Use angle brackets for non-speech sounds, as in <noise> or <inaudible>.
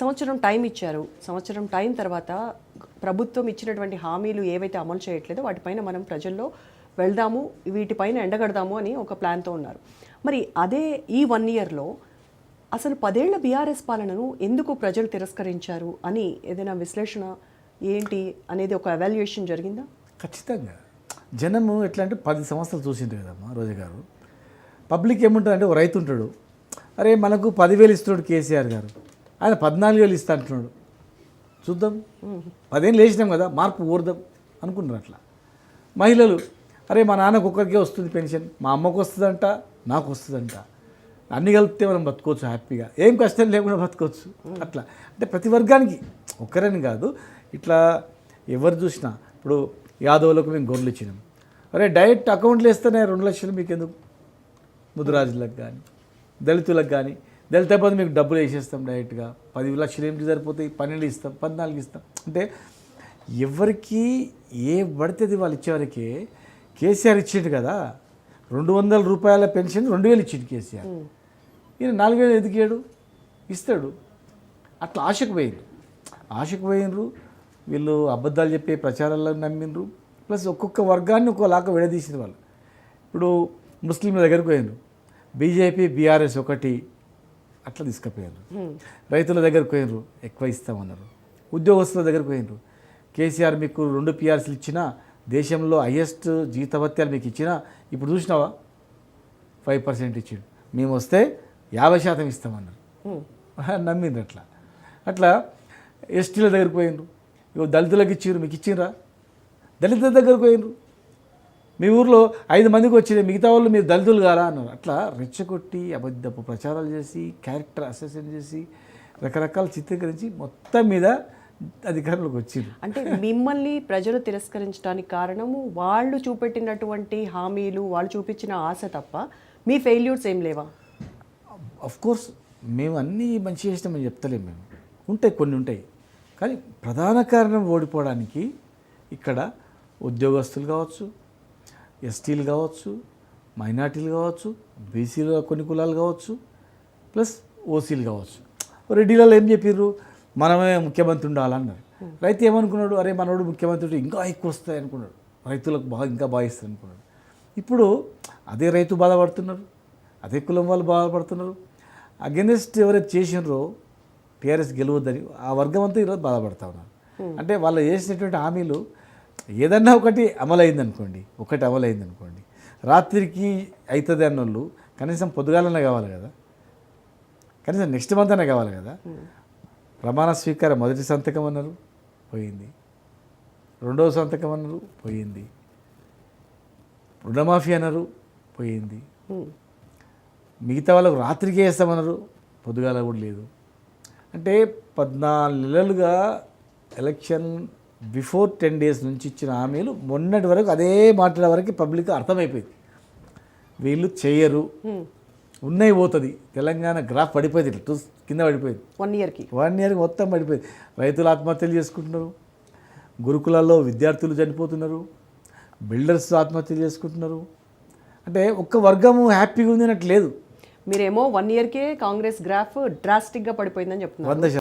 సంవత్సరం టైం ఇచ్చారు. సంవత్సరం టైం తర్వాత ప్రభుత్వం ఇచ్చినటువంటి హామీలు ఏవైతే అమలు చేయట్లేదో వాటిపైన మనం ప్రజల్లో వెళ్దాము వీటిపైన ఎండగడదాము అని ఒక ప్లాన్తో ఉన్నారు. మరి అదే ఈ వన్ ఇయర్లో అసలు పదేళ్ళ బీఆర్ఎస్ పాలనను ఎందుకు ప్రజలు తిరస్కరించారు అని ఏదైనా విశ్లేషణ ఏంటి అనేది ఒక ఎవాల్యుయేషన్ జరిగిందా? ఖచ్చితంగా. జనము ఎట్లా అంటే పది సంవత్సరాలు చూసిండు కదమ్మా రోజా గారు. పబ్లిక్ ఏముంటుంది అంటే ఓ రైతు ఉంటాడు. అరే మనకు పదివేలు ఇస్తున్నాడు కేసీఆర్ గారు. ఆయన పద్నాలుగు వేలు ఇస్తా అంటున్నాడు. చూద్దాం. పదేం లేచినాం కదా మార్పు ఊర్దాం అనుకున్నారు అట్లా. మహిళలు అరే మా నాన్నకు ఒక్కరికే వస్తుంది పెన్షన్ మా అమ్మకు వస్తుందంట నాకు వస్తుందంట. అన్ని కలిపితే మనం బతుకోవచ్చు హ్యాపీగా. ఏం కష్టం లేకుండా బతుకోవచ్చు. అట్లా. అంటే ప్రతి వర్గానికి ఒక్కరని కాదు ఇట్లా ఎవరు చూసినా ఇప్పుడు యాదవులకు మేము గొర్రెలు ఇచ్చినాం. అరే డైరెక్ట్ అకౌంట్లు వేస్తేనే రెండు లక్షలు మీకు ఎందుకు ముదురాజులకు కానీ దళితులకు కానీ దళిత పది మీకు డబ్బులు వేసేస్తాం డైరెక్ట్గా. పది లక్షలు ఏమిటి సరిపోతాయి? పన్నెండు ఇస్తాం పద్నాలుగు ఇస్తాం. అంటే ఎవరికి ఏ పడితే వాళ్ళు ఇచ్చేవారికి కేసీఆర్ ఇచ్చిండు కదా. రెండు వందల రూపాయల పెన్షన్ రెండు వేలు ఇచ్చిండు కేసీఆర్. ఈయన నాలుగు వేలు ఎదిగాడు ఇస్తాడు. అట్లా ఆశకు పోయిండ్రు. ఆశకు పోయినరు వీళ్ళు అబద్ధాలు చెప్పే ప్రచారాలను నమ్మిండ్రు. ప్లస్ ఒక్కొక్క వర్గాన్ని ఒక్కోలాగా విడదీసిన వాళ్ళు. ఇప్పుడు ముస్లింల దగ్గరకు పోయినరు బీజేపీ బీఆర్ఎస్ ఒకటి అట్లా తీసుకుపోయారు రైతుల దగ్గరకు పోయినరు ఎక్కువ ఇస్తామన్నారు ఉద్యోగస్తుల దగ్గరకు పోయినరు. కేసీఆర్ మీకు రెండు పిఆర్సీలు ఇచ్చినా దేశంలో హయ్యెస్ట్ జీతభత్యాలు మీకు ఇచ్చినా ఇప్పుడు చూసినావా? ఫైవ్ పర్సెంట్ ఇచ్చిండు. మేము వస్తే యాభై శాతం ఇస్తామన్నారు. <laughs> నమ్మింది అట్లా. అట్లా ఎస్టీల దగ్గరికి పోయినరు. ఇగో దళితులకు ఇచ్చిండ్రు మీకు ఇచ్చిండ్రా దళితుల దగ్గరకు పోయినరు. మీ ఊర్లో ఐదు మందికి వచ్చినాయి మిగతా వాళ్ళు మీరు దళితులు కారా అన్నారు. అట్లా రెచ్చగొట్టి అబద్ధపు ప్రచారాలు చేసి క్యారెక్టర్ అసెసన్ చేసి రకరకాల చిత్రీకరించి మొత్తం మీద అధికారంలోకి వచ్చిండ్రు. అంటే మిమ్మల్ని ప్రజలు తిరస్కరించడానికి కారణము వాళ్ళు చూపెట్టినటువంటి హామీలు వాళ్ళు చూపించిన ఆశ తప్ప మీ ఫెయిల్యూర్స్ ఏం లేవా? అఫ్ కోర్స్ మేము అన్నీ మంచి చేసినామని చెప్తలేము మేము. ఉంటాయి కొన్ని ఉంటాయి. కానీ ప్రధాన కారణం ఓడిపోవడానికి ఇక్కడ ఉద్యోగస్తులు కావచ్చు ఎస్టీలు కావచ్చు మైనార్టీలు కావచ్చు బీసీలు కొన్ని కులాలు కావచ్చు ప్లస్ ఓసీలు కావచ్చు. రెడ్డిలలో ఏం చెప్పారు మనమే ముఖ్యమంత్రి ఉండాలన్నారు. రైతు ఏమనుకున్నాడు? అరే మనోడు ముఖ్యమంత్రి ఇంకా ఎక్కువ వస్తాయి అనుకున్నాడు. రైతులకు బాగా ఇంకా బాగా ఇస్తుంది అనుకున్నాడు. ఇప్పుడు అదే రైతు బాధపడుతున్నారు. అదే కులం వాళ్ళు బాధపడుతున్నారు. అగెనిస్ట్ ఎవరైతే చేసినారో టీఆర్ఎస్ గెలవద్దని ఆ వర్గం అంతా ఈరోజు బాధపడతా ఉన్నారు. అంటే వాళ్ళు చేసినటువంటి హామీలు ఏదన్నా ఒకటి అమలైంది అనుకోండి ఒకటి అమలైంది అనుకోండి రాత్రికి అవుతుంది అన్నోళ్ళు కనీసం పొద్దుగాలనే కావాలి కదా. కనీసం నెక్స్ట్ మంత్ అనే కావాలి కదా. ప్రమాణ స్వీకారం మొదటి సంతకం అన్నారు పోయింది. రెండవ సంతకం అన్నారు పోయింది. రుణమాఫీ అన్నారు పోయింది. మిగతా వాళ్ళకు రాత్రికే వేస్తామన్నారు పొద్దుగాల కూడా లేదు. అంటే పద్నాలుగు నెలలుగా ఎలక్షన్ బిఫోర్ టెన్ డేస్ నుంచి ఇచ్చిన హామీలు మొన్నటి వరకు అదే మాట్లాడే వరకు పబ్లిక్ అర్థమైపోయింది. వీళ్ళు చేయరు. ఉన్నాయి పోతుంది. తెలంగాణ గ్రాఫ్ పడిపోయింది. ఇట్లా కింద పడిపోయింది. వన్ ఇయర్కి వన్ ఇయర్ మొత్తం పడిపోయింది. రైతులు ఆత్మహత్యలు చేసుకుంటున్నారు. గురుకులాల్లో విద్యార్థులు చనిపోతున్నారు. బిల్డర్స్ ఆత్మహత్యలు చేసుకుంటున్నారు. అంటే ఒక్క వర్గము హ్యాపీగా ఉంది అన్నట్టు లేదు. మీరేమో వన్ ఇయర్కే కాంగ్రెస్ గ్రాఫ్ డ్రాస్టిక్గా పడిపోయిందని చెప్తున్నారు. వంద